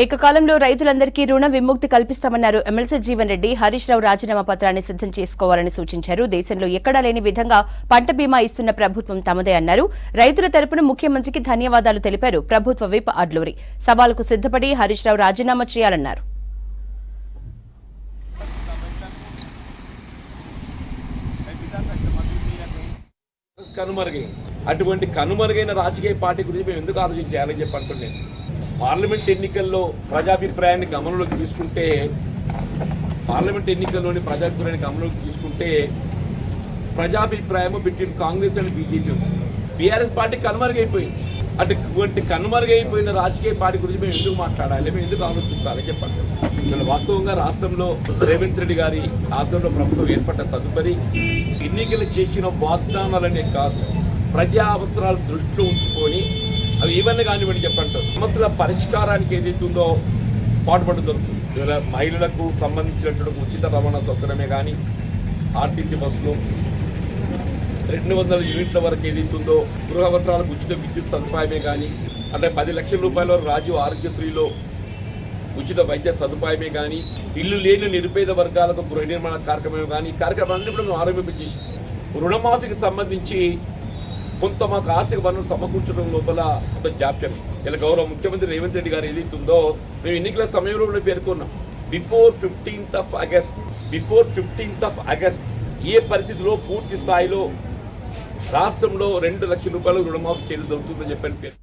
ఏకకాలంలో రైతులందరికీ రుణ విముక్తి కల్పిస్తామన్నారు ఎమ్మెల్సీ జీవన్ రెడ్డి. హరీష్ రావు రాజీనామా పత్రాన్ని సిద్ధం చేసుకోవాలని సూచించారు. దేశంలో ఎక్కడా లేని విధంగా పంట బీమా ఇస్తున్న ప్రభుత్వం తమదే అన్నారు. రైతుల తరపున ముఖ్యమంత్రికి ధన్యవాదాలు తెలిపారు ప్రభుత్వ విప్ అడ్లూరి. సవాలుకు సిద్ధపడి హరీష్ రావు రాజీనామా చేయాలన్నారు. కనుమరుగైంది అటువంటి కనుమరుగైన రాజకీయ పార్టీ గురించి మేము ఎందుకు ఆలోచించాలని చెప్పి అంటున్నాను పార్లమెంట్ ఎన్నికల్లో ప్రజాభిప్రాయాన్ని గమనంలోకి తీసుకుంటే పార్లమెంట్ ఎన్నికల్లోని ప్రజాభిప్రాయాన్ని గమనంలోకి తీసుకుంటే ప్రజాభిప్రాయము between Congress and BJP BRS party కనుమరుగైపోయింది. అటువంటి కనుమరుగైపోయిన రాజకీయ పార్టీ గురించి మేము ఎందుకు మాట్లాడాలి? మేము ఎందుకు ఆలోచించాలి చెప్పండి. అసలు వాస్తవంగా రాష్ట్రంలో రేవంత్ రెడ్డి గారి ఆధ్వర్యంలో ప్రభుత్వం ఏర్పడ్డ తదుపరి ఎన్నికలు చేసిన వాగ్దానాలనే కాదు ప్రజా అవసరాలు దృష్టిలో ఉంచుకొని అవి ఏమన్నా కానివ్వండి చెప్పండి సమస్యల పరిష్కారానికి ఏదైతే ఉందో పాటుపడుతుంది ఇవాళ మహిళలకు సంబంధించినటువంటి ఉచిత రవాణా సౌకర్యమే కానీ ఆర్టీసీ బస్సులు రెండు వందల యూనిట్ల వరకు ఏదైతే ఉందో గృహ అవసరాలకు ఉచిత విద్యుత్ సదుపాయమే కానీ అంటే పది లక్షల రూపాయల వరకు రాజీవ్ ఆరోగ్యశ్రీలో ఉచిత వైద్య సదుపాయమే కానీ ఇల్లు లేని నిరుపేద వర్గాలకు గృహ నిర్మాణ కార్యక్రమమే కానీ ఈ కార్యక్రమాన్ని కూడా మేము ఆరంభించేసి రుణమాఫీకి సంబంధించి కొంత మాకు ఆర్థిక వనరులు సమకూర్చడం లోపల జాప్యం ఇలా గౌరవ ముఖ్యమంత్రి రేవంత్ రెడ్డి గారు ఏదైతుందో ఉందో మేము ఎన్నికల సమయంలో కూడా పేర్కొన్నాం. Before fifteenth of August before fifteenth of August ఏ పరిస్థితిలో పూర్తి స్థాయిలో రాష్ట్రంలో రెండు లక్షల రూపాయలు రుణమాఫీ చేయడం జరుగుతుందని చెప్పాను పేరు